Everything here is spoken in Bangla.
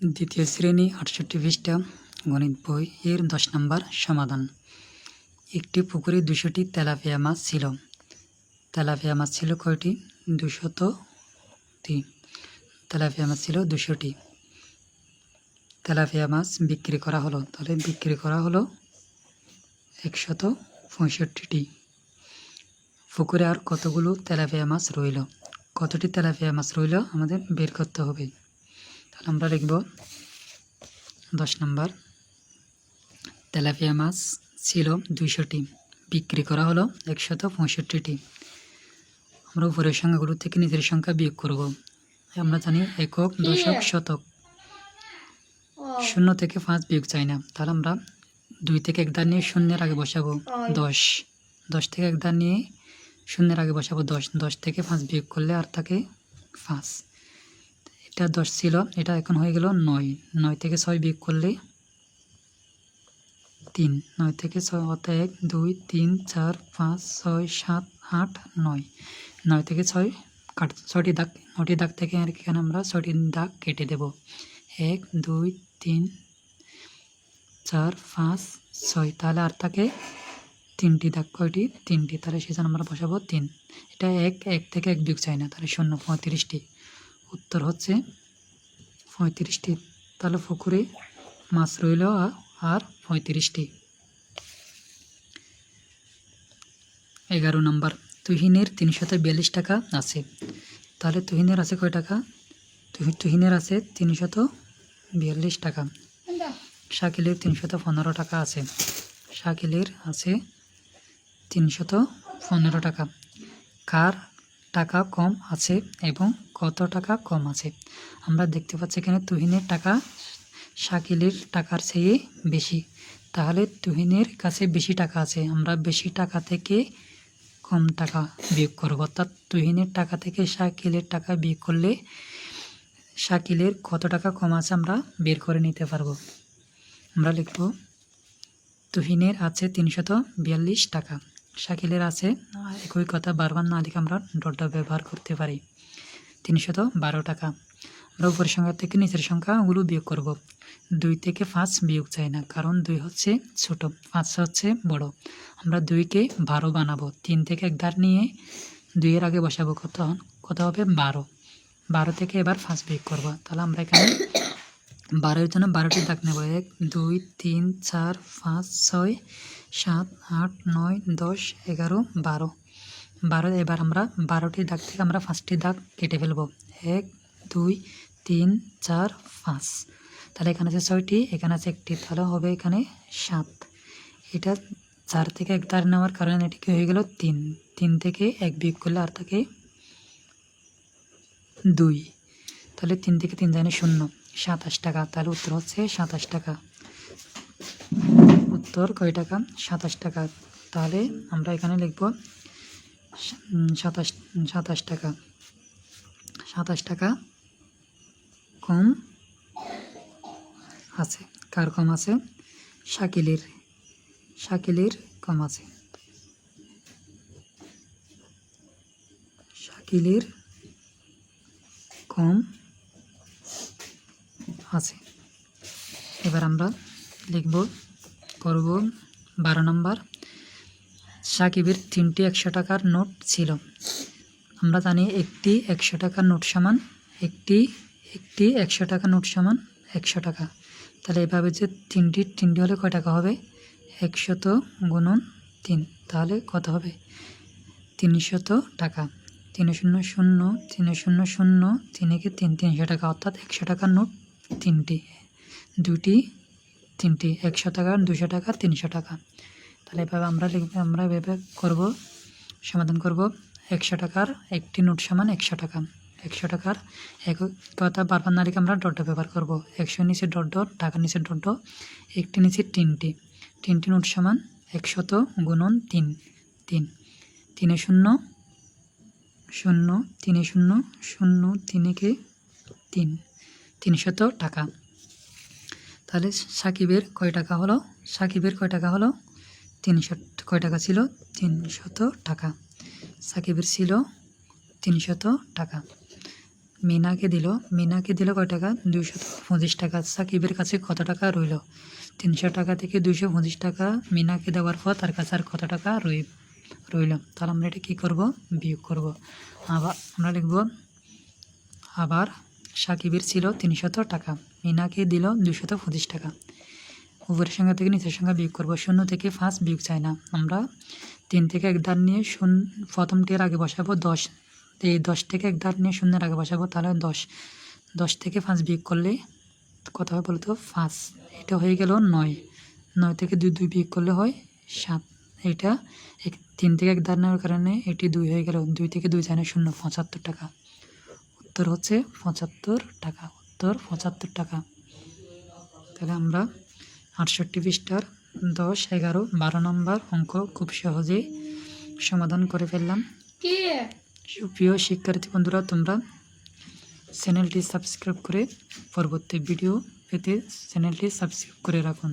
দ্বিতীয় শ্রেণি, আটষট্টি পৃষ্ঠা, গণিত বই এর দশ নম্বর সমাধান। একটি পুকুরে দুশোটি তেলাপিয়া মাছ ছিল। তেলাপিয়া মাছ ছিল কয়টি? দুশতটি তেলাপিয়া মাছ ছিল দুশোটি। তেলাপিয়া মাছ বিক্রি করা হলো। তাহলে বিক্রি করা হলো একশত পঁয়ষট্টিটি পুকুরে আর কতগুলো তেলাপিয়া মাছ রইল? কতটি তেলাপিয়া মাছ রইল আমাদের বের করতে হবে। তাহলে আমরা লিখব দশ নম্বর। তেলাপিয়া মাছ ছিল দুইশোটি বিক্রি করা হলো একশত পঁয়ষট্টিটি। আমরা উপরের সংখ্যাগুলো থেকে নিজের সংখ্যা বিয়োগ করব। আমরা জানি একক দশক শতক। শূন্য থেকে পাঁচ বিয়োগ চাই না। তাহলে আমরা দুই থেকে এক দান নিয়ে শূন্যের আগে বসাবো দশ। দশ থেকে এক দান নিয়ে শূন্যের আগে বসাবো দশ। দশ থেকে পাঁচ বিয়োগ করলে আর থাকে পাঁচ। এটা দশ ছিল, এটা এখন হয়ে গেল নয়। নয় থেকে ছয় বিয়োগ করলে তিন। নয় থেকে ছয় অর্থাৎ এক, দুই, তিন, চার, পাঁচ, ছয়, সাত, আট, নয়। নয় থেকে ছয় কাট, ছয়টি দাগ নটি দাগ থেকে আর এখানে আমরা ছয়টি দাগ কেটে দেব। এক, দুই, তিন, চার, পাঁচ, ছয়। তাহলে আর থাকে তিনটি দাগ। কয়টি? তিনটি। তাহলে সেজন্য আমরা বসাবো তিন। এটা এক এক থেকে এক বিয়োগ চাই না, তাহলে শূন্য, পঁয়ত্রিশটি। উত্তর হচ্ছে পঁয়ত্রিশটি। তাহলে পুকুরে মাছ রইল আর পঁয়ত্রিশটি। এগারো নম্বর, তুহিনের তিনশত বিয়াল্লিশ টাকা আছে। তাহলে তুহিনের আছে কয় টাকা? তুহি, তুহিনের আছে তিনশত বিয়াল্লিশ টাকা। শাকিলের তিনশত পনেরো টাকা আছে। শাকিলের আছে তিনশত পনেরো টাকা। কার টাকা কম আছে এবং কত টাকা কম আছে? আমরা দেখতে পাচ্ছি এখানে তুহিনের টাকা, শাকিলের টাকার চেয়ে বেশি। তাহলে তুহিনের কাছে বেশি টাকা আছে, আমরা বেশি টাকা থেকে কম টাকা বিয়োগ করব। অর্থাৎ তুহিনের টাকা থেকে শাকিলের টাকা বিয়োগ করলে শাকিলের কত টাকা কম আছে আমরা বের করে নিতে পারব। আমরা লিখব, তুহিনের আছে তিনশত বিয়াল্লিশ টাকা। শাকিলের আছে। একই কথা বারবার না লিখে আমরা ডটটা ব্যবহার করতে পারি। তিনশত বারো টাকা। আমরা উপরের সংখ্যা থেকে নিচের সংখ্যাগুলো বিয়োগ করব। দুই থেকে পাঁচ বিয়োগ চাই না, কারণ দুই হচ্ছে ছোট, পাঁচ হচ্ছে বড়। আমরা দুইকে বারো বানাবো। তিন থেকে এক ধার নিয়ে দুইয়ের আগে বসাবো কত? কত হবে? বারো। বারো থেকে এবার পাঁচ বিয়োগ করব। তাহলে আমরা এখানে বারোর জন্য বারোটি দাগ নেব। এক, দুই, তিন, চার, পাঁচ, ছয়, সাত, আট, নয়, দশ, এগারো, বারো। বারো এবার আমরা বারোটি দাগ থেকে আমরা পাঁচটি দাগ কেটে ফেলব। এক, দুই, তিন, চার, পাঁচ। তাহলে এখানে আছে ছয়টি, এখানে আছে একটি। তাহলে হবে এখানে সাত। এটা চার থেকে এক দাগ নেওয়ার কারণে এটি কি হয়ে গেল? তিন। তিন থেকে এক বিয়োগ করলে আর থাকে দুই। তাহলে তিন থেকে তিন জানি শূন্য। সাতাশ টাকা। তাহলে উত্তর হচ্ছে সাতাশ টাকা। উত্তর কয় টাকা? সাতাশ টাকা। তাহলে আমরা এখানে লিখব সাতাশ সাতাশ টাকা। সাতাশ টাকা কম আছে। কার কম আছে? শাকিলের। শাকিলের কম আছে। শাকিলের কম আছে। এবার আমরা লিখব, করব বারো নম্বর। সাকিবের তিনটি একশো টাকার নোট ছিল। আমরা জানি একটি একশো টাকার নোট সমান, একটি একটি একশো টাকা নোট সমান একশো টাকা। তাহলে এভাবে যে তিনটি তিনটি হলে কয় টাকা হবে? একশত গুণন তিন। তাহলে কত হবে? তিনশত টাকা। তিন শূন্য শূন্য, তিন শূন্য শূন্য তিনেকে তিন, তিনশো টাকা। অর্থাৎ একশো টাকার নোট তিনটি, দুটি, তিনটি, একশো টাকা, দুশো টাকা, তিনশো টাকা। তাহলে এভাবে আমরা লিখব আমরা এভাবে করব, সমাধান করব। একশো টাকার একটি নোট সমান একশো টাকা। একশো টাকার এক কথা বারবার নারীকে আমরা ডট ব্যবহার করব। একশো নিচে ডট ডট টাকার নিচে ডট ডট, একটি নিচে তিনটি। তিনটি নোট সমান একশত গুণন তিন তিন। তিনে শূন্য শূন্য, তিনে শূন্য শূন্য তিনেকে তিন। তিনশত টাকা। তাহলে সাকিবের কয় টাকা হলো? সাকিবের কয় টাকা হলো? তিনশো কয় টাকা ছিল? তিনশত টাকা। সাকিবের ছিল তিনশত টাকা। মিনাকে দিল মিনাকে দিল কয় টাকা? দুইশো পঁচিশ টাকা। সাকিবের কাছে কত টাকা রইল? তিনশো টাকা থেকে দুইশো পঁচিশ টাকা মিনাকে দেওয়ার পর তার কাছে আর কত টাকা রই, রইল? তাহলে আমরা এটা কী করব? বিয়োগ করব। আবার আমরা লিখব, আবার সাকিবের ছিল তিনশত টাকা, মিনাকে দিল দুশত পঁচিশ টাকা। উপরের সংখ্যা থেকে নিচের সংখ্যা বিয়োগ করব। শূন্য থেকে পাঁচ বিয়োগ চাই না। আমরা তিন থেকে এক ধার নিয়ে শূন্য প্রথমটির আগে বসাবো দশ। এই দশ থেকে এক ধার নিয়ে শূন্যের আগে বসাবো তাহলে দশ। দশ থেকে পাঁচ বিয়োগ করলে কত হয় বলতো? পাঁচ এটা হয়ে গেল নয়। নয় থেকে দুই দুই বিয়োগ করলে হয় সাত। এটা এক, তিন থেকে এক ধার নেওয়ার কারণে এটি দুই হয়ে গেল। দুই থেকে দুই যায় না শূন্য, পঁচাত্তর টাকা। উত্তর হচ্ছে পঁচাত্তর টাকা উত্তর পঁচাত্তর টাকা। তাহলে আমরা আটষট্টি পৃষ্ঠার দশ এগারো বারো নম্বর অঙ্ক খুব সহজেই সমাধান করে ফেললাম। কি? সুপ্রিয় শিক্ষার্থী বন্ধুরা তোমরা চ্যানেলটি সাবস্ক্রাইব করে পরবর্তী ভিডিও পেতে চ্যানেলটি সাবস্ক্রাইব করে রাখুন।